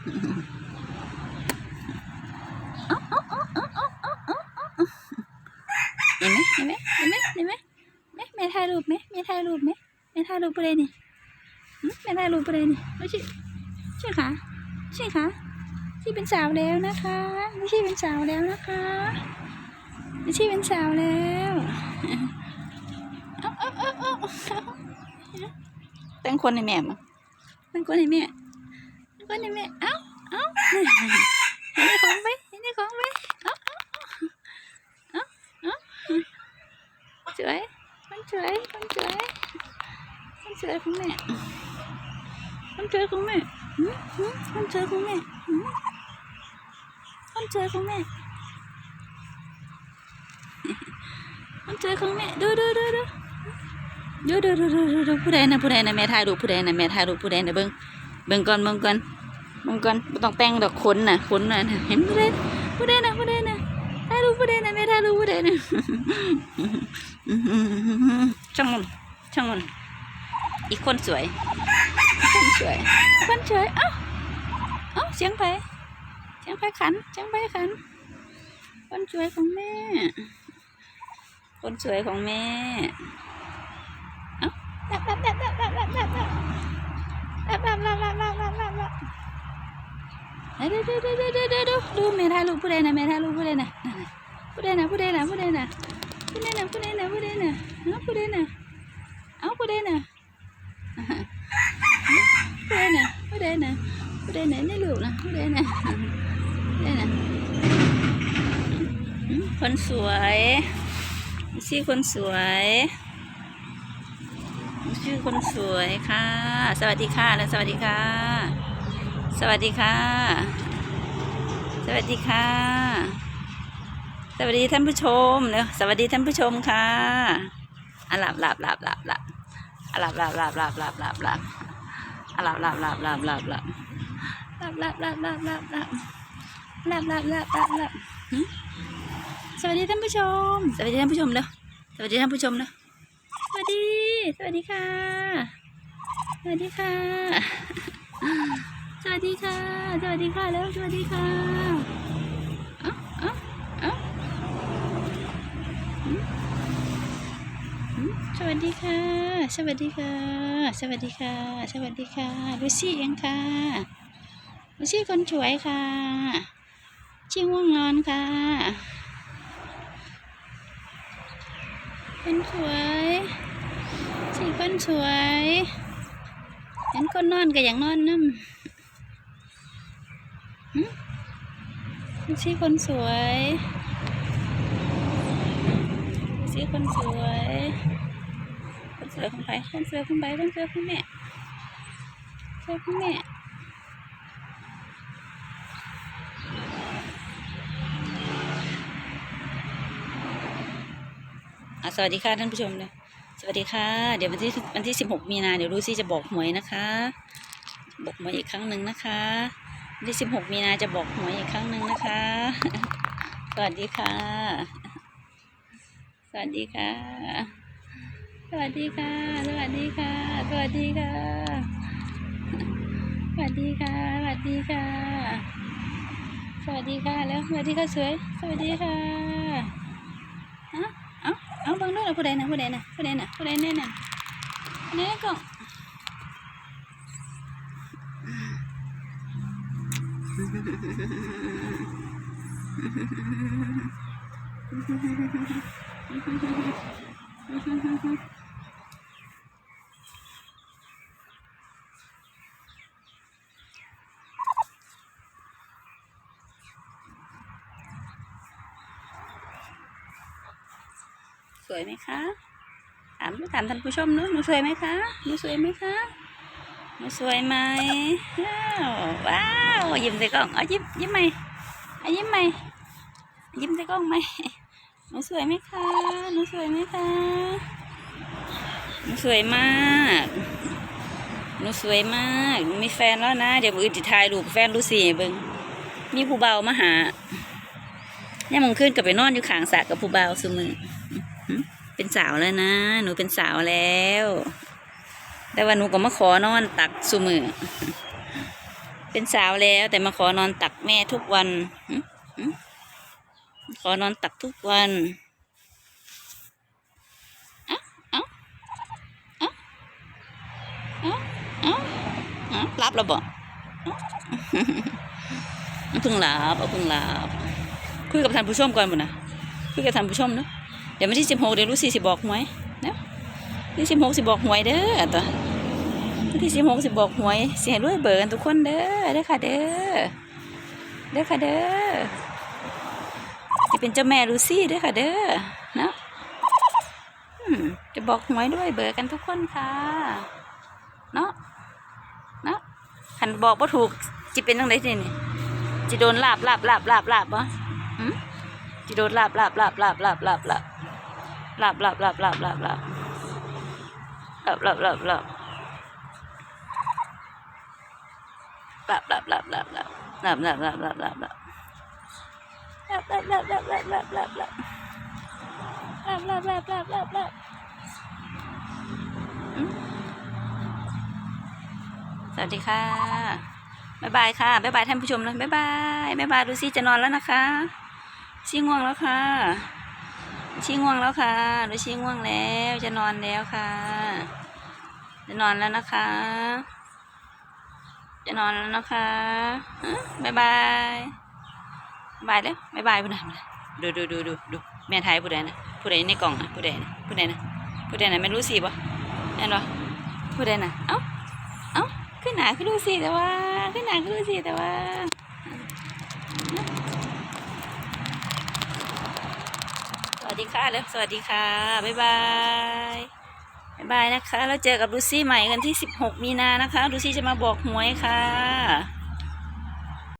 เห็นไหมเห็นไหมเห็นไหมเห็นไหมแม่แม่ถ่ายรูปไหมแม่ถ่ายรูปไหมแม่ถ่ายรูปปเด็นนี่หึแม่ถ่ายรูปปเด็นนี่ไม่ใช่ใช่ค่ะใช่ค่ะที่เป็นสาวแล้วนะคะไม่ใช่เป็นสาวแล้วนะคะไม่ใช่เป็นสาวแล้วเอาเออเออแต่งคนในแม่มั้งแต่งคนในแม่ แต่งคนในแม่เอ้าเอ้าเห็นได้ของไหมเห็นได้ของไหมเอ้าเอ้าเอ้าเอ้าสวยมันสวยมันสวยมันสวยของแม่มันสวยของแม่มันสวยของแม่มันสวยของแม่มันสวยของแม่ดูดูดูดูดูดูดูดูดูผู้ใดนะผู้ใดนะแม่ถ่ายรูปผู้ใดนะแม่ถ่ายรูปผู้ใดนะเบิ้งเบิ้งก่อนเบิ้งก่อน เบิ้งก่อนต้องแต่งดอกขนน่ะขนน่ะเห็นผู้ใดผู้ใดนะผู้ใดนะถ่ารูปผู้ใดนะแม่ถ่ารูปผู้ใดนะช่างมันช่างมันอีกคนสวยคนสวยคนสวยเอ้าเอ้าเสียงไปเสียงไปขันเสียงไปขัน คนสวยของแม่ คนสวยของแม่เอ้าดับดับดับดับดับดับดับดับดับดับดับดับดับดับดับดับ เดี๋ยวเดี๋ยวเดี๋ยวเดี๋ยวเดี๋ยวเดี๋ยวดูแม่ถ่ายรูปผู้ใดนะแม่ถ่ายรูปผู้ใดนะผู้ใดนะผู้ใดนะผู้ใดนะผู้ใดนะผู้ใดนะผู้ใดนะเอ้าผู้ใดนะเอาผู้ใดนะผู้ใดนะผู้ใดน่ะผู้ใดนะนี่ลูกนะผู้ใดนะผู้ใดน่ะคนสวยชื่อคนสวยชื่อคนสวยค่ะ สวัสดีค่ะและสวัสดีค่ะ สวัสดีค่ะ สวัสดีค่ะ สวัสดีท่านผู้ชมเร็วสวัสดีท่านผู้ชมค่ะอะหลับหลับหลับหลับหลับอะหลับหลับหลับหลับหลับหลับหลับอะหลับหลับหลับหลับหลับหลับหลับหลับหลับหลับหลับหลับหลับหลับหลับหลับหลับสวัสดีท่านผู้ชม สวัสดีท่านผู้ชมเร็วสวัสดีท่านผู้ชมเร็วสวัสดี สวัสดีค่ะ สวัสดีค่ะ สวัสดีค่ะ สวัสดีค่ะแล้วสวัสดีค่ะเอ้าเอ้าเอ้าสวัสดีค่ะ สวัสดีค่ะ สวัสดีค่ะ สวัสดีค่ะลูซี่เองค่ะลูซี่คนสวยค่ะชื่อง่วงนอนค่ะคนสวยสี่คนสวยเห็นคนนอนก็อย่างนอนน้ำ ลูซี่คนสวยซื้อคนสวยคนสวยของใครคนสวยของใครคนสวยของแม่สวยของแม่สวัสดีค่ะท่านผู้ชมเลยสวัสดีค่ะ เดี๋ยววันที่วันที่สิบหกมีนาเดี๋ยวลูซี่จะบอกหวยนะคะ บอกหวยอีกครั้งหนึ่งนะคะ วันที่สิบหกมีนาจะบอกหวยอีกครั้งหนึ่งนะคะ สวัสดีค่ะ สวัสดีค่ะ สวัสดีค่ะ สวัสดีค่ะ สวัสดีค่ะ สวัสดีค่ะ สวัสดีค่ะ สวัสดีค่ะ แล้วสวัสดีค่ะสวย สวัสดีค่ะฮะเอ้าเอ้าบังด้วยนะผู้ใดนะผู้ใดนะผู้ใดนะผู้ใดแน่น่ะผู้ใดก็ วยไหมคะ ถามถามท่านผู้ชมนอะหนูสวยไหมคะ หนูสวยไหมคะ หนูสวยไหมว้าวยิ้มใส่กล้องเอายิ้มยิ้มไหมเอายิ้มไหมยิ้มใส่กล้องไหมหนูสวยไหมคะหนูสวยไหมคะหนูสวยมากหนูสวยมากหนูมีแฟนแล้วนะ เดี๋ยวมืออนจะถ่ายรูปแฟนลูซี่ให้เบิงมีผู้เบามาหาเนี่ยมึงขึ้นกับไปนอนอยู่ขางสระกับผู้เบาสมือเป็นสาวแล้วนะ หนูเป็นสาวแล้ว แต่ว่าหนูก็มาขอนอนตักสุมือ เป็นสาวแล้ว แต่มาขอนอนตักแม่ทุกวัน ขอนอนตักทุกวันรับแล้วบ่เพึ่งหลับเอาพึ่งหลับคุยกับท่านผู้ชมก่อนบุนะคุยกับท่านผู้ชมเนาะเดี๋ยวไม่ที่สิบหกเดี๋ยวรู้สี่สิบอกไหมเนาะ ที่สิบหกสิบอกหวยเด้อตัวที่สิบหกสิบอกหวยเสียด้วยเบอร์กันทุกคนเด้อเด้อค่ะเด้อเด้อค่ะเด้อจะเป็นเจ้าแม่ลูซี่เด้อค่ะเด้อเนาะจะบอกหวยด้วยเบอร์กันทุกคนค่ะ เนาะเนาะขันบอกว่าถูกจิเป็นตั้งไรสินี่จะโดนลาบลาบลาบลาบลาบบ่จะโดนลาบลาบลาบลาบลาบลาบลาบลาบลาบลาบลาบลาบลาบ ลับหลับหลับหลับหลับหลับหลับหลับหลับหลับหลับหลับหลับหลับหลับลับลับลับลับลับลับลับลับลับลับลับลับสวัสดีค่ะบ๊ายบายค่ะบ๊ายบายท่านผู้ชมเลยบ๊ายบายบ๊ายบายดูซี่จะนอนแล้วนะคะซี่ง่วงแล้วค่ะ ชี่ง่วงแล้วค่ะดูชี่ง่วงแล้วจะนอนแล้วค่ะ จะนอนแล้วนะคะ จะนอนแล้วนะคะฮะบ๊ายบายบายแล้วบ๊ายบายพูดนะดูดูดูดูดูแม่ไทยผู้ใดนะผู้ใดในกล่องนะผู้ใดนะผู้ใดนะผู้ใดนะไม่รู้สิบ่แน่นบ่ผู้ใดนะเอ้าเอ้าขึ้นหนาขึ้นรู้สิแต่ว่าขึ้นหนาขึ้นรู้สิแต่ว่า สวัส ดีค่ะแล้วสวัสดีค่ะ บ๊ายบายบ๊ายบายนะคะ แล้วเจอกับลูซี่ใหม่กันที่ 16 มีนานะคะลูซี่จะมาบอกหวยค่ะ